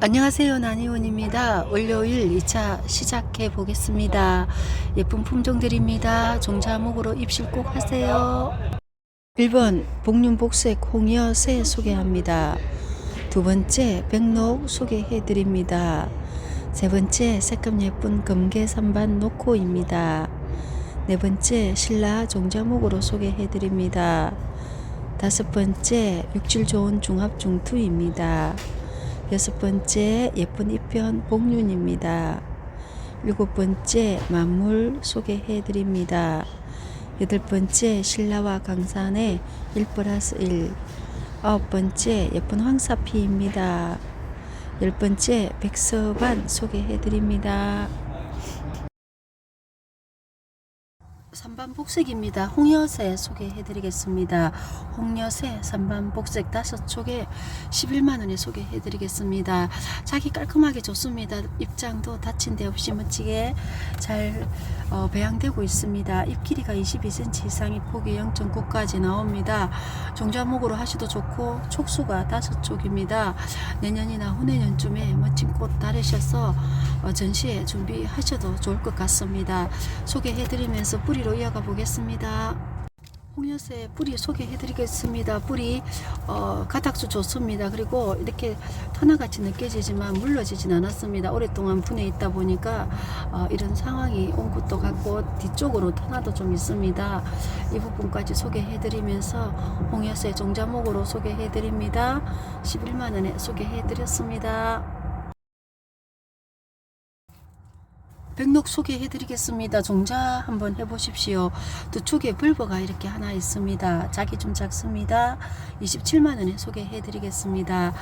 안녕하세요. 나니원입니다. 월요일 2차 시작해 보겠습니다. 예쁜 품종들입니다. 종자목으로 입실 꼭 하세요. 1번 복륜복색 홍여새 소개합니다. 두 번째 백록 소개해 드립니다. 세 번째 색감 예쁜 금계 선반 노코입니다. 네 번째 신라 종자목으로 소개해 드립니다. 다섯 번째 육질 좋은 중합 중투입니다. 여섯 번째 예쁜 이편 복륜입니다. 일곱 번째 만물 소개해 드립니다. 여덟 번째 신라와 강산의 1 플러스 1 아홉 번째 예쁜 황사피입니다. 열 번째 백서반 소개해 드립니다. 3반 복색입니다. 홍여새 소개해 드리겠습니다. 홍여새 3반 복색 다섯 촉에 11만 원에 소개해 드리겠습니다. 자기 깔끔하게 좋습니다. 입장도 다친 데 없이 멋지게 잘 어, 배양되고 있습니다. 잎 길이가 22cm 이상, 잎 폭이 0.9까지 나옵니다. 종자목으로 하셔도 좋고 촉수가 다섯 촉입니다. 내년이나 후내년쯤에 멋진 꽃 달으셔서 어, 전시회 준비하셔도 좋을 것 같습니다. 소개해 드리면서 뿌리로 이어가 보겠습니다. 홍여새 뿌리 소개해드리겠습니다. 뿌리 어, 가닥수 좋습니다. 그리고 이렇게 터나같이 느껴지지만 물러지진 않았습니다. 오랫동안 분해 있다 보니까 어, 이런 상황이 온 것도 같고 뒤쪽으로 터나도 좀 있습니다. 이 부분까지 소개해드리면서 홍여새 종자목으로 소개해드립니다. 11만원에 소개해드렸습니다. 백록 소개해드리겠습니다. 종자 한번 해보십시오. 두 쪽에 불버가 이렇게 하나 있습니다. 작이 좀 작습니다. 27만원에 소개해드리겠습니다.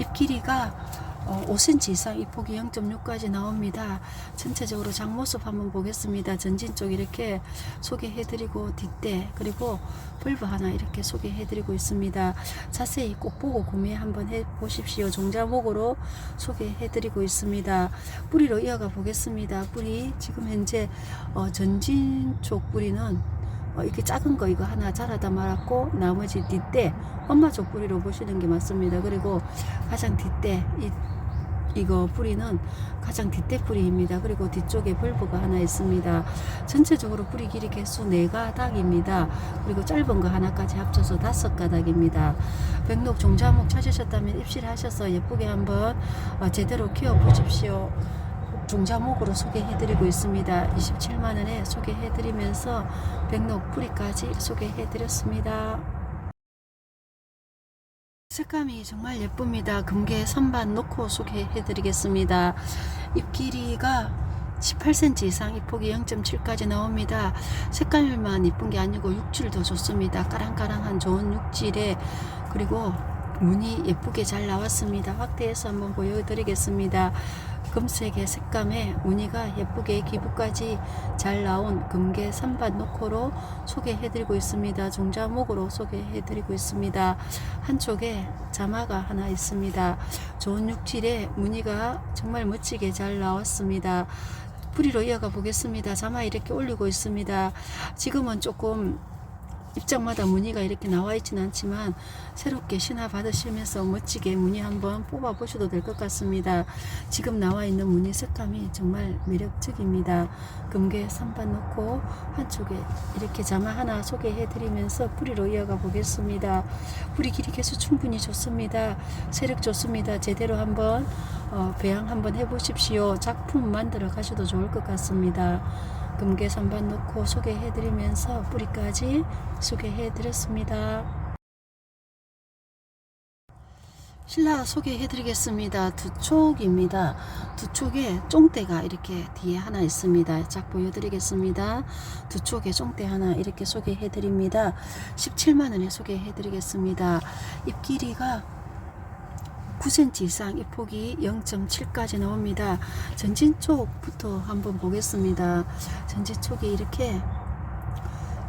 잎 길이가 어, 5cm 이상 잎 폭이 0.6까지 나옵니다. 전체적으로 장모습 한번 보겠습니다. 전진 쪽 이렇게 소개해드리고 뒷대 그리고 불버 하나 이렇게 소개해드리고 있습니다. 자세히 꼭 보고 구매 한번 해보십시오. 종자목으로 소개해드리고 있습니다. 뿌리로 이어가 보겠습니다. 뿌리 지금 현재 어, 전진 쪽 뿌리는 어, 이렇게 작은 거 이거 하나 자라다 말았고 나머지 뒷대 엄마 쪽 뿌리로 보시는 게 맞습니다. 그리고 가장 뒷대 이 이거 뿌리는 가장 뒷대 뿌리입니다. 그리고 뒤쪽에 벌브가 하나 있습니다. 전체적으로 뿌리 길이 개수 4가닥입니다. 그리고 짧은 거 하나까지 합쳐서 5가닥입니다. 백록 종자목 찾으셨다면 입실하셔서 예쁘게 한번 어, 제대로 키워 보십시오. 종자목으로 소개해드리고 있습니다. 27만원에 소개해드리면서 백록 뿌리까지 소개해드렸습니다. 색감이 정말 예쁩니다. 금괴 선반 놓고 소개해드리겠습니다. 잎 길이가 18cm 이상 잎 폭이 0.7까지 나옵니다. 색깔만 이쁜 게 아니고 육질도 좋습니다. 까랑까랑한 좋은 육질에 그리고 무늬 예쁘게 잘 나왔습니다. 확대해서 한번 보여드리겠습니다. 금색의 색감에 무늬가 예쁘게 기부까지 잘 나온 금계 선반 노코로 소개해드리고 있습니다. 종자목으로 소개해드리고 있습니다. 한쪽에 자마가 하나 있습니다. 좋은 육질에 무늬가 정말 멋지게 잘 나왔습니다. 뿌리로 이어가 보겠습니다. 자마 이렇게 올리고 있습니다. 지금은 조금 입장마다 무늬가 이렇게 나와 있지는 않지만 새롭게 신화 받으시면서 멋지게 무늬 한번 뽑아 보셔도 될 것 같습니다. 지금 나와 있는 무늬 색감이 정말 매력적입니다. 금괴 선반 놓고 한쪽에 이렇게 자마 하나 소개해 드리면서 뿌리로 이어가 보겠습니다. 뿌리 길이 개수 충분히 좋습니다. 세력 좋습니다. 제대로 한번 어, 배양 한번 해 보십시오. 작품 만들어 가셔도 좋을 것 같습니다. 금괴 선반 놓고 소개해드리면서 뿌리까지 소개해드렸습니다. 신라 소개해드리겠습니다. 두 촉입니다. 두 촉에 쫑대가 이렇게 뒤에 하나 있습니다. 쫙 보여드리겠습니다. 두 촉에 쫑대 하나 이렇게 소개해드립니다. 17만원에 소개해드리겠습니다. 잎 길이가 9cm 이상 잎 폭이 0.7까지 나옵니다. 전진 쪽부터 한번 보겠습니다. 전진 쪽이 이렇게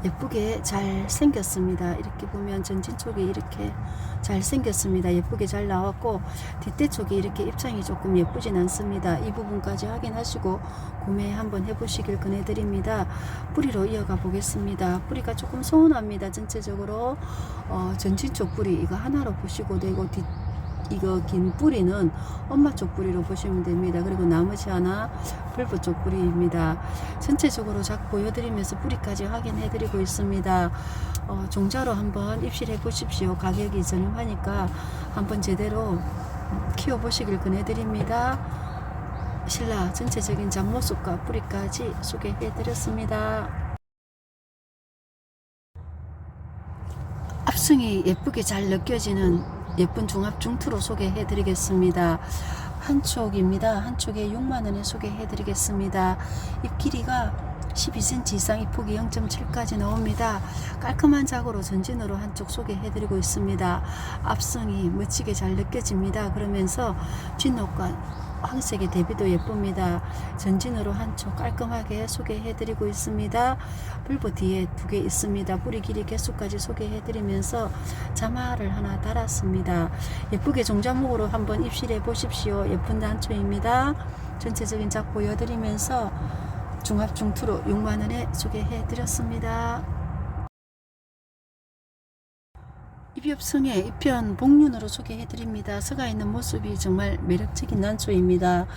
예쁘게 잘 생겼습니다. 이렇게 보면 전진 쪽이 이렇게 잘 생겼습니다. 예쁘게 잘 나왔고 뒷대 쪽이 이렇게 입장이 조금 예쁘진 않습니다. 이 부분까지 확인하시고 구매 한번 해보시길 권해드립니다. 뿌리로 이어가 보겠습니다. 뿌리가 조금 소원합니다. 전체적으로 어, 전진 쪽 뿌리 이거 하나로 보시고 되고 뒷 이거 긴 뿌리는 엄마 쪽 뿌리로 보시면 됩니다. 그리고 나머지 하나 불부 쪽 뿌리입니다. 전체적으로 작 보여드리면서 뿌리까지 확인해드리고 있습니다. 어, 종자로 한번 입실해 보십시오. 가격이 저렴하니까 한번 제대로 키워보시길 권해드립니다. 신라 전체적인 잡모습과 뿌리까지 소개해드렸습니다. 합성이 예쁘게 잘 느껴지는 예쁜 중합 중투로 소개해 드리겠습니다. 한 쪽입니다. 한 쪽에 6만원에 소개해 드리겠습니다. 잎 길이가 12cm 이상 잎 폭이 0.7까지 나옵니다. 깔끔한 작으로 전진으로 한쪽 소개해 드리고 있습니다. 앞성이 멋지게 잘 느껴집니다. 그러면서 뒷목과 황색의 대비도 예쁩니다. 전진으로 한쪽 깔끔하게 소개해드리고 있습니다. 불보 뒤에 두 개 있습니다. 뿌리 길이 개수까지 소개해드리면서 자마를 하나 달았습니다. 예쁘게 종자목으로 한번 입실해 보십시오. 예쁜 단초입니다. 전체적인 작 보여드리면서 중합 중투로 6만원에 소개해드렸습니다. 입엽성의 입편 복륜으로 소개해드립니다. 서가 있는 모습이 정말 매력적인 난초입니다.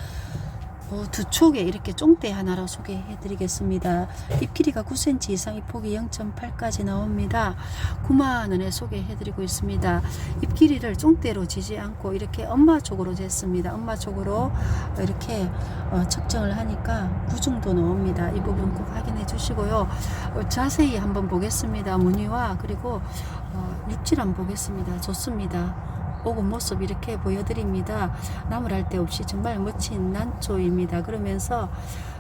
어, 두 촉에 이렇게 쫑대 하나로 소개해 드리겠습니다. 잎 길이가 9cm 이상, 잎 폭이 0.8까지 나옵니다. 9만원에 소개해 드리고 있습니다. 잎 길이를 쫑대로 지지 않고 이렇게 엄마 쪽으로 쟀습니다. 엄마 쪽으로 이렇게 어, 측정을 하니까 9 정도 나옵니다. 이 부분 꼭 확인해 주시고요. 어, 자세히 한번 보겠습니다. 무늬와 그리고 어, 육질 한번 보겠습니다. 좋습니다. 오금 모습 이렇게 보여드립니다. 나무랄 데 없이 정말 멋진 난초입니다. 그러면서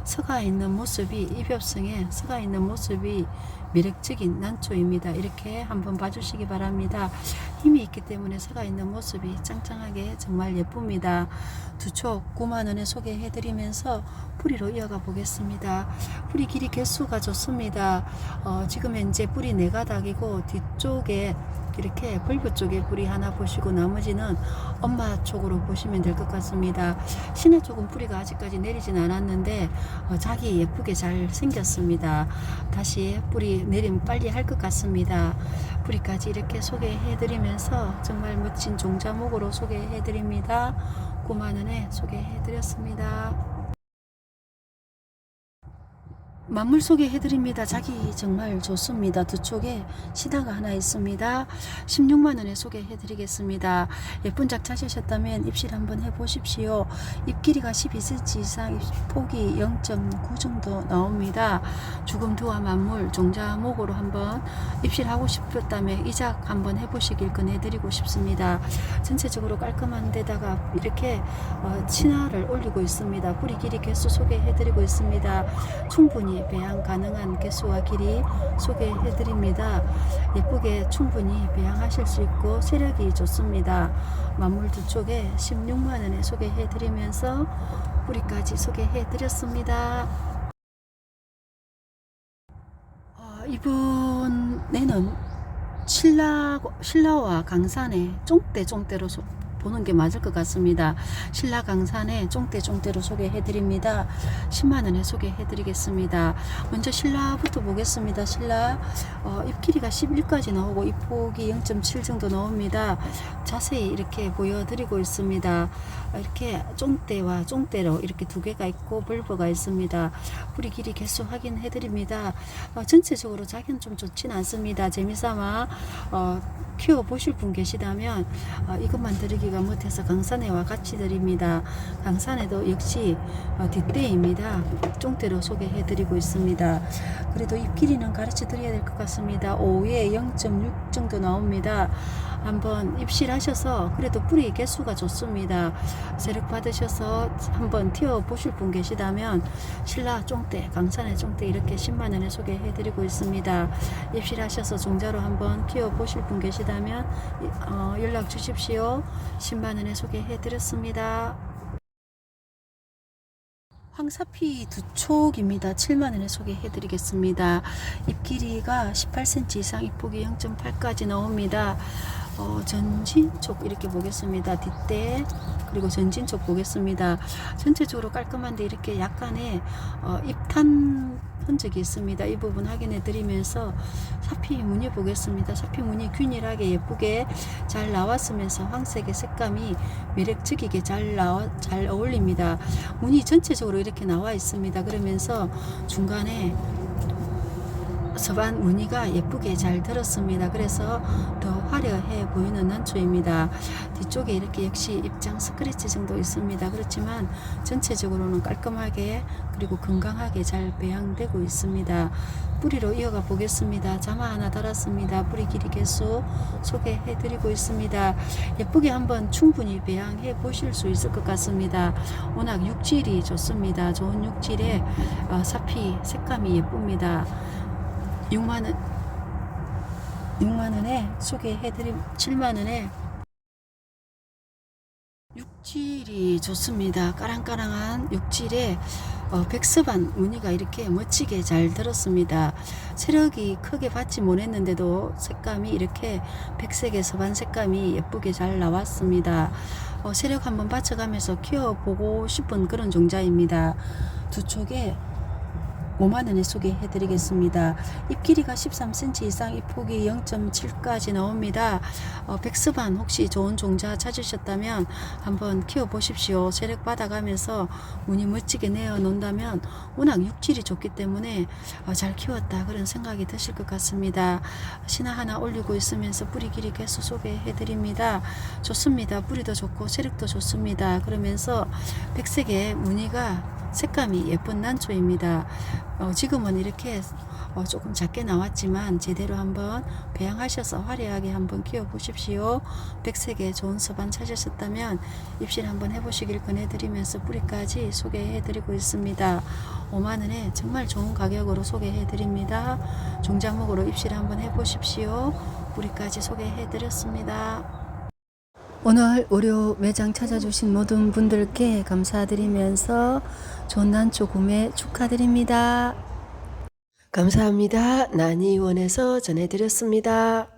서가 있는 모습이 입엽성에 서가 있는 모습이 매력적인 난초입니다. 이렇게 한번 봐주시기 바랍니다. 힘이 있기 때문에 서가 있는 모습이 짱짱하게 정말 예쁩니다. 두촉 9만원에 소개해드리면서 뿌리로 이어가 보겠습니다. 뿌리 길이 개수가 좋습니다. 어, 지금 현재 뿌리 네 가닥이고 뒤쪽에 이렇게 벌교 쪽에 뿌리 하나 보시고 나머지는 엄마 쪽으로 보시면 될 것 같습니다. 신의 쪽은 뿌리가 아직까지 내리진 않았는데 어, 자기 예쁘게 잘 생겼습니다. 다시 뿌리 내림 빨리 할 것 같습니다. 뿌리까지 이렇게 소개해드리면서 정말 멋진 종자목으로 소개해드립니다. 9만원에 소개해드렸습니다. 만물 소개 해드립니다. 자기 정말 좋습니다. 두 쪽에 시다가 하나 있습니다. 16만원에 소개해드리겠습니다. 예쁜 작 찾으셨다면 입실 한번 해보십시오. 잎 길이가 12cm 이상, 잎 폭이 0.9 정도 나옵니다. 죽음 두와 만물 종자목으로 한번 입실하고 싶었다면 이 작 한번 해보시길 권해드리고 싶습니다. 전체적으로 깔끔한 데다가 이렇게 어, 친화를 올리고 있습니다. 뿌리 길이 개수 소개해드리고 있습니다. 충분히 배양 가능한 개수와 길이 소개해 드립니다. 예쁘게 충분히 배양하실 수 있고 세력이 좋습니다. 만물 두 쪽에 16만원에 소개해 드리면서 뿌리까지 소개해 드렸습니다. 어, 이번에는 신라, 신라와 강산의 쫑대 쫑대로 소- 보는 게 맞을 것 같습니다. 신라 강산의 쫑대 쫑대로 소개해 드립니다. 10만 원에 소개해 드리겠습니다. 먼저 신라부터 보겠습니다. 신라 어, 잎 길이가 11까지 나오고 잎 폭이 0.7 정도 나옵니다. 자세히 이렇게 보여 드리고 있습니다. 어, 이렇게 쫑대와 쫑대로 이렇게 두 개가 있고 벌버가 있습니다. 뿌리 길이 개수 확인해 드립니다. 어, 전체적으로 자기는 좀 좋진 않습니다. 재미삼아 어, 키워 보실 분 계시다면 어, 이것만 드리기 가 못해서 강산에 와 같이 드립니다. 강산에도 역시 어, 뒷대입니다. 쫑대로 소개해 드리고 있습니다. 그래도 잎 길이는 가르쳐 드려야 될 것 같습니다. 5에 0.6 정도 나옵니다. 한번 입실하셔서 그래도 뿌리 개수가 좋습니다. 세력 받으셔서 한번 튀어 보실 분 계시다면 신라 쫑대, 강산의 쫑대 이렇게 10만 원에 소개해 드리고 있습니다. 입실하셔서 종자로 한번 키워 보실 분 계시다면 어, 연락 주십시오. 10만 원에 소개해 드렸습니다. 황사피 두 촉입니다. 7만 원에 소개해드리겠습니다. 잎 길이가 18cm 이상, 잎 폭이 0.8까지 나옵니다. 어, 전진 쪽 이렇게 보겠습니다. 뒷대 그리고 전진 쪽 보겠습니다. 전체적으로 깔끔한데 이렇게 약간의 어, 잎탄 적이 있습니다. 이 부분 확인해 드리면서 사피 무늬 보겠습니다. 사피 무늬 균일하게 예쁘게 잘 나왔으면서 황색의 색감이 매력적이게 잘 나와 잘 어울립니다. 무늬 전체적으로 이렇게 나와 있습니다. 그러면서 중간에 서반 무늬가 예쁘게 잘 들었습니다. 그래서 더 화려해 보이는 난초입니다. 뒤쪽에 이렇게 역시 입장 스크래치 정도 있습니다. 그렇지만 전체적으로는 깔끔하게 그리고 건강하게 잘 배양되고 있습니다. 뿌리로 이어가 보겠습니다. 자마 하나 달았습니다. 뿌리 길이 개수 소개해 드리고 있습니다. 예쁘게 한번 충분히 배양해 보실 수 있을 것 같습니다. 워낙 육질이 좋습니다. 좋은 육질의 어, 사피 색감이 예쁩니다. 6만 원 6만 원에 소개해 드림 7만 원에 육질이 좋습니다. 까랑까랑한 육질에 어, 백서반 무늬가 이렇게 멋지게 잘 들었습니다. 세력이 크게 받지 못했는데도 색감이 이렇게 백색의 서반 색감이 예쁘게 잘 나왔습니다. 어, 세력 한번 받쳐가면서 키워보고 싶은 그런 종자입니다. 두 쪽에 5만원에 소개해 드리겠습니다. 잎 길이가 13cm 이상, 잎 폭이 0.7까지 나옵니다. 어, 백스반 혹시 좋은 종자 찾으셨다면 한번 키워 보십시오. 세력 받아가면서 무늬 멋지게 내어 놓는다면 워낙 육질이 좋기 때문에 어, 잘 키웠다 그런 생각이 드실 것 같습니다. 신화 하나 올리고 있으면서 뿌리 길이 계속 소개해 드립니다. 좋습니다. 뿌리도 좋고 세력도 좋습니다. 그러면서 백색의 무늬가 색감이 예쁜 난초입니다. 어, 지금은 이렇게 어, 조금 작게 나왔지만 제대로 한번 배양하셔서 화려하게 한번 키워 보십시오. 백색의 좋은 서반 찾으셨다면 입실 한번 해보시길 권해드리면서 뿌리까지 소개해드리고 있습니다. 5만원에 정말 좋은 가격으로 소개해드립니다. 종자목으로 입실 한번 해보십시오. 뿌리까지 소개해드렸습니다. 오늘 의료 매장 찾아주신 모든 분들께 감사드리면서 난초 구매 축하드립니다. 감사합니다. 난이원에서 전해드렸습니다.